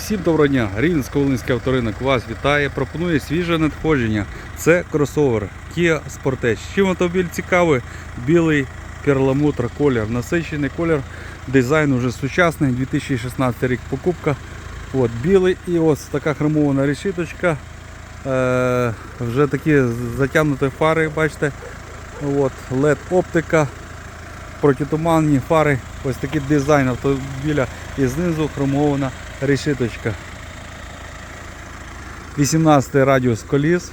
Всім доброго дня! Рівненсько волинський авторинок вас вітає. Пропонує свіже надходження. Це кросовер Kia Sportage. Чим автомобіль цікавий? Білий перламутр колір, насичений колір. Дизайн уже сучасний, 2016 рік покупка. От, білий і ось така хромована решіточка. Е, вже такі затягнуті фари, бачите. От, LED оптика, протитуманні фари. Ось такий дизайн автомобіля і знизу хромована решіточка. 18 радіус коліс,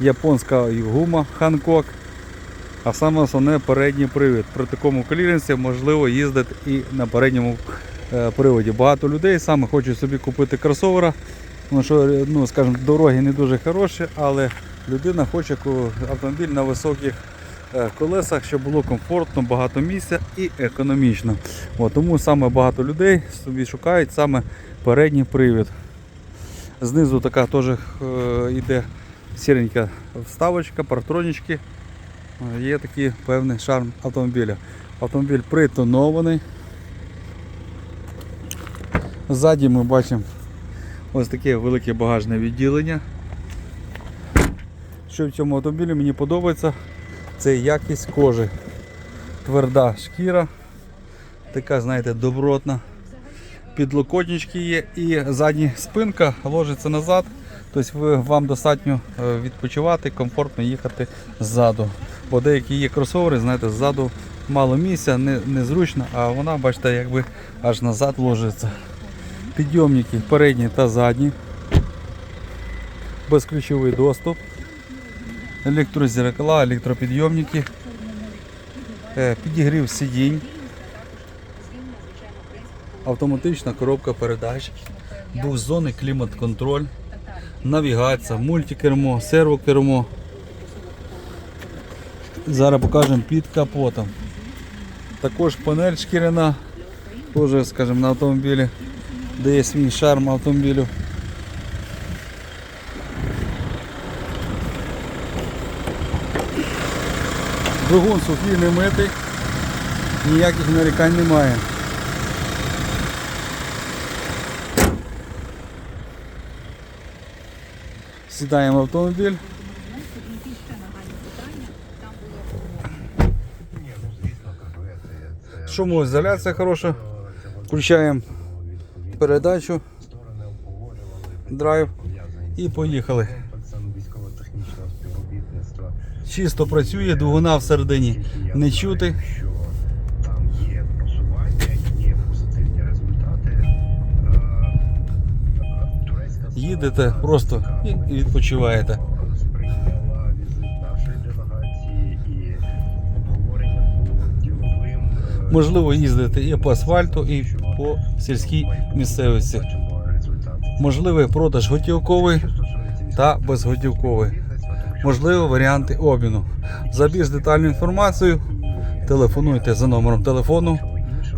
японська гума Ханкок, а саме основне передній привід. При такому кліренсі можливо їздити і на передньому е, приводі. Багато людей саме хочуть собі купити кросовера, тому що ну, скажімо, дороги не дуже хороші, але людина хоче автомобіль на високих колесах, щоб було комфортно, багато місця і економічно. От, тому саме багато людей собі шукають саме передній привід. Знизу така теж е, йде сіренька вставочка, партронічки. Е, Є такий певний шарм автомобіля. Автомобіль притонований. Ззаді ми бачимо ось таке велике багажне відділення. Що в цьому автомобілі мені подобається, це якість кожи. Тверда шкіра, така, знаєте, добротна. Підлокотнички є і задня спинка ложиться назад. Тобто вам достатньо е, відпочивати, комфортно їхати ззаду. Бо деякі є кросовери, знаєте, ззаду мало місця, не, незручно, а вона, бачите, якби аж назад ложиться. Підйомники передні та задні. Безключовий доступ. Електрозеркала, електропідйомники. Е, Підігрів сидінь. Автоматична коробка передач, двохзонний клімат-контроль, навігація, мультикермо, сервокермо. Зараз покажемо під капотом. Також панель шкіряна, теж, скажімо, на автомобілі, дає свій шарм автомобілю. Двигун сухий, не митий, ніяких нарікань немає. Сідаємо в автомобіль. Шумоізоляція хороша. Включаємо передачу, драйв і поїхали. Чисто працює, двигуна всередині не чути. Їдете просто і відпочиваєте. Можливо їздити і по асфальту, і по сільській місцевості. Можливий продаж готівковий та безготівковий. Можливі варіанти обміну. За більш детальну інформацію телефонуйте за номером телефону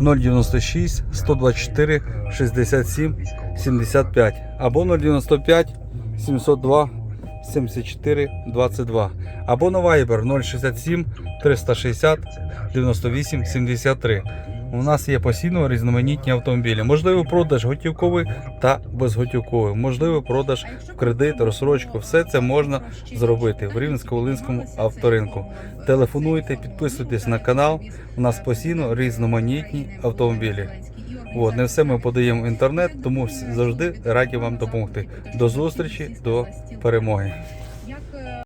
096 124 67 75 або 095 702 74 22 або на Viber 067 360 98 73. У нас є постійно різноманітні автомобілі. Можливо, продаж готівковий та безготівковий. Можливо, продаж в кредит, розсрочку. Все це можна зробити в Рівненсько-Волинському авторинку. Телефонуйте, підписуйтесь на канал. У нас постійно різноманітні автомобілі. От, не все ми подаємо в інтернет, тому завжди раді вам допомогти. До зустрічі, до перемоги.